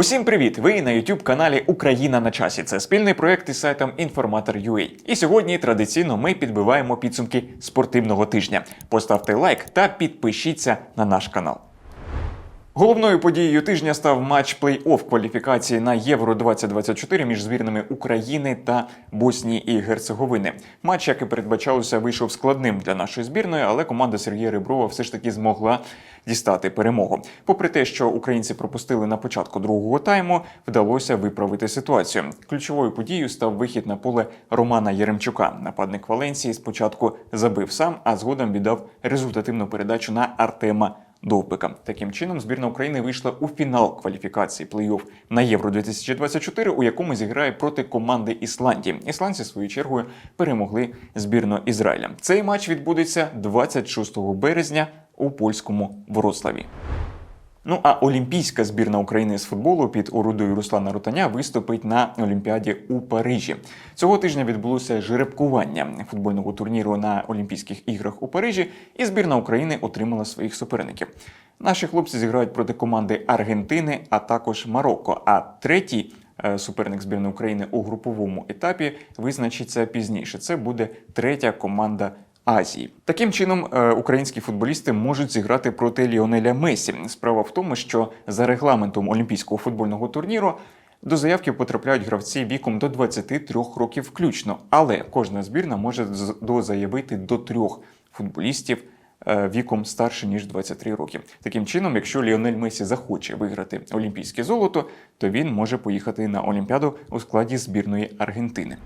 Усім привіт! Ви на youtube каналі Україна на часі. Це спільний проект із сайтом Інформатор.ua. І сьогодні традиційно ми підбиваємо підсумки спортивного тижня. Поставте лайк та підпишіться на наш канал. Головною подією тижня став матч плей-офф кваліфікації на Євро 2024 між збірними України та Боснії і Герцеговини. Матч, як і передбачалося, вийшов складним для нашої збірної, але команда Сергія Реброва все ж таки змогла дістати перемогу. Попри те, що українці пропустили на початку другого тайму, вдалося виправити ситуацію. Ключовою подією став вихід на поле Романа Яремчука. Нападник Валенції спочатку забив сам, а згодом віддав результативну передачу на Артема. Довбика. Таким чином, збірна України вийшла у фінал кваліфікації плей-офф на Євро 2024, у якому зіграє проти команди Ісландії. Ісландці, свою чергою, перемогли збірну Ізраїля. Цей матч відбудеться 26 березня у польському Вроцлаві. Ну а олімпійська збірна України з футболу під орудою Руслана Ротаня виступить на Олімпіаді у Парижі. Цього тижня відбулося жеребкування футбольного турніру на Олімпійських іграх у Парижі, і збірна України отримала своїх суперників. Наші хлопці зіграють проти команди Аргентини, а також Марокко. А третій е, суперник збірної України у груповому етапі визначиться пізніше. Це буде третя команда Азії. Таким чином, е, українські футболісти можуть зіграти проти Ліонеля Месі. Справа в тому, що за регламентом Олімпійського футбольного турніру до заявки потрапляють гравці віком до 23 років включно, але кожна збірна може дозаявити до трьох футболістів. е, Віком старше ніж 23 роки. Таким чином, якщо Ліонель Месі захоче виграти олімпійське золото, то він може поїхати на Олімпіаду у складі збірної Аргентини.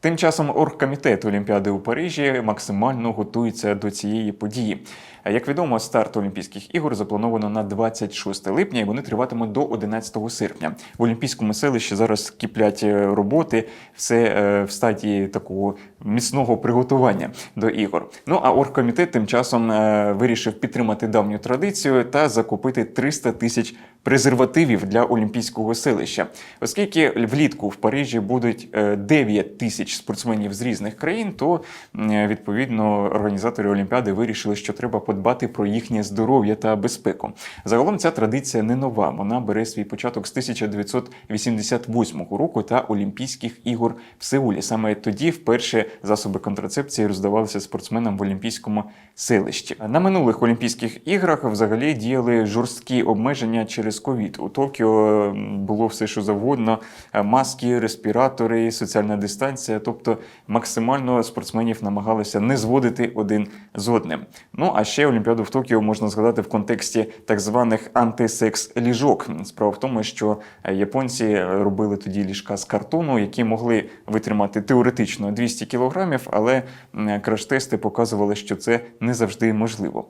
Тим часом оргкомітет Олімпіади у Парижі максимально готується до цієї події. Як відомо, старт Олімпійських ігор заплановано на 26 липня, і вони триватимуть до 11 серпня. В Олімпійському селищі зараз кіплять е, роботи, все е, в стадії такого міцного приготування до ігор. Ну а оргкомітет тим часом е, вирішив підтримати давню традицію та закупити 300 тисяч презервативів для олімпійського селища, оскільки влітку в Парижі будуть е, 9 тисяч спортсменів з різних країн, то відповідно організатори Олімпіади вирішили, що треба подбати про їхнє здоров'я та безпеку. Загалом ця традиція не нова. Вона бере свій початок з 1988 року та Олімпійських ігор в Сеулі. Саме тоді вперше засоби контрацепції роздавалися спортсменам в Олімпійському селищі. На минулих Олімпійських іграх взагалі діяли жорсткі обмеження через ковід. У Токіо було все, що завгодно: маски, респіратори, соціальна дистанція. Тобто максимально спортсменів намагалися не зводити один з одним. Ну а ще Олімпіаду в Токіо можна згадати в контексті так званих антисекс-ліжок. Справа в тому, що японці робили тоді ліжка з картону, які могли витримати теоретично 200 кілограмів, але краш-тести показували, що це не завжди можливо.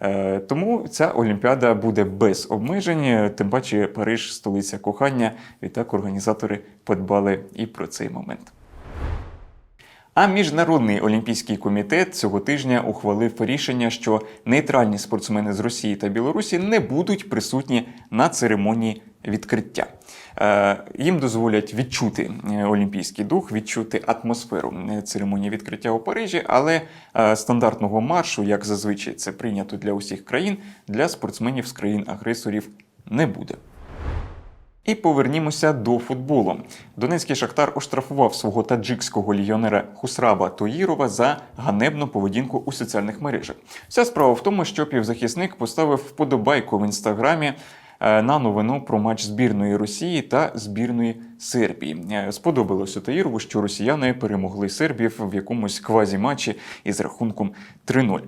Е, Тому ця Олімпіада буде без обмежень, тим паче Париж столиця кохання. Відтак організатори подбали і про цей момент. А Міжнародний олімпійський комітет цього тижня ухвалив рішення, що нейтральні спортсмени з Росії та Білорусі не будуть присутні на церемонії відкриття. Е, Їм дозволять відчути е, олімпійський дух, відчути атмосферу е, церемонії відкриття у Парижі, але стандартного маршу, як зазвичай це прийнято для усіх країн, для спортсменів з країн-агресорів не буде. І повернімося до футболу. Донецький шахтар оштрафував свого таджикського легіонера Хусраба Тоїрова за ганебну поведінку у соціальних мережах. Вся справа в тому, що півзахисник поставив вподобайку в інстаграмі. е, На новину про матч збірної Росії та збірної Сербії Е, сподобалося Таїрову, що росіяни перемогли сербів в якомусь квазі-матчі із рахунком 3-0.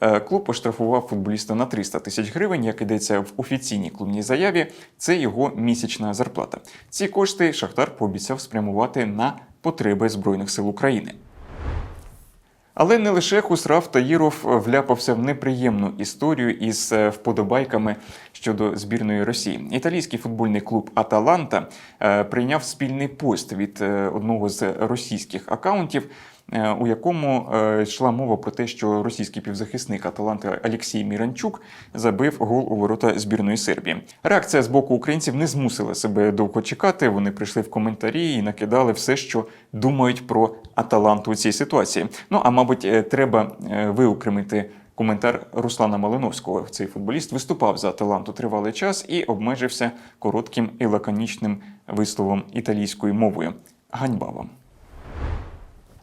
Е, Клуб оштрафував футболіста на 300 тисяч гривень, як йдеться в офіційній клубній заяві. Це його місячна зарплата. Ці кошти Шахтар пообіцяв спрямувати на потреби Збройних сил України. Але не лише Хусрав Таїров вляпався в неприємну історію із е, вподобайками щодо збірної Росії. Італійський футбольний клуб Аталанта е, прийняв спільний пост від одного з російських акаунтів. Е, У якому е, йшла мова про те, що російський півзахисник Аталанти Олексій Міранчук забив гол у ворота збірної Сербії. Реакція з боку українців не змусила себе довго чекати. Вони прийшли в коментарі і накидали все, що думають про Аталанту у цій ситуації. Ну а мабуть, е, треба виокремити коментар Руслана Малиновського. Цей футболіст виступав за таланту тривалий час і обмежився коротким і лаконічним висловом італійською мовою. Ганьба вам.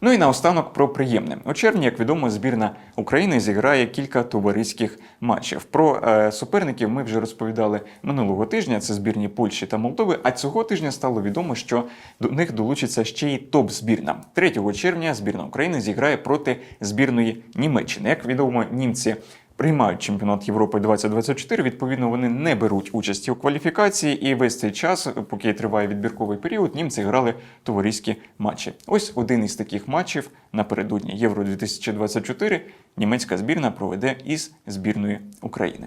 Ну і наостанок про приємне. У червні, як відомо, збірна України зіграє кілька товариських матчів. Про е, суперників ми вже розповідали минулого тижня. Це збірні Польщі та Молдови. А цього тижня стало відомо, що до них долучиться ще й топ-збірна. 3 червня збірна України зіграє проти збірної Німеччини. Як відомо, німці. Приймають чемпіонат Європи 2024, відповідно, вони не беруть участі у кваліфікації, і весь цей час, поки триває відбірковий період, німці грали товариські матчі. Ось один із таких матчів напередодні Євро 2024 німецька збірна проведе із збірної України.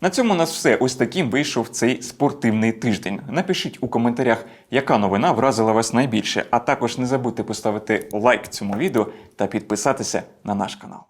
На цьому у нас все. Ось таким вийшов цей спортивний тиждень. Напишіть у коментарях, яка новина вразила вас найбільше, а також не забудьте поставити лайк цьому відео та підписатися на наш канал.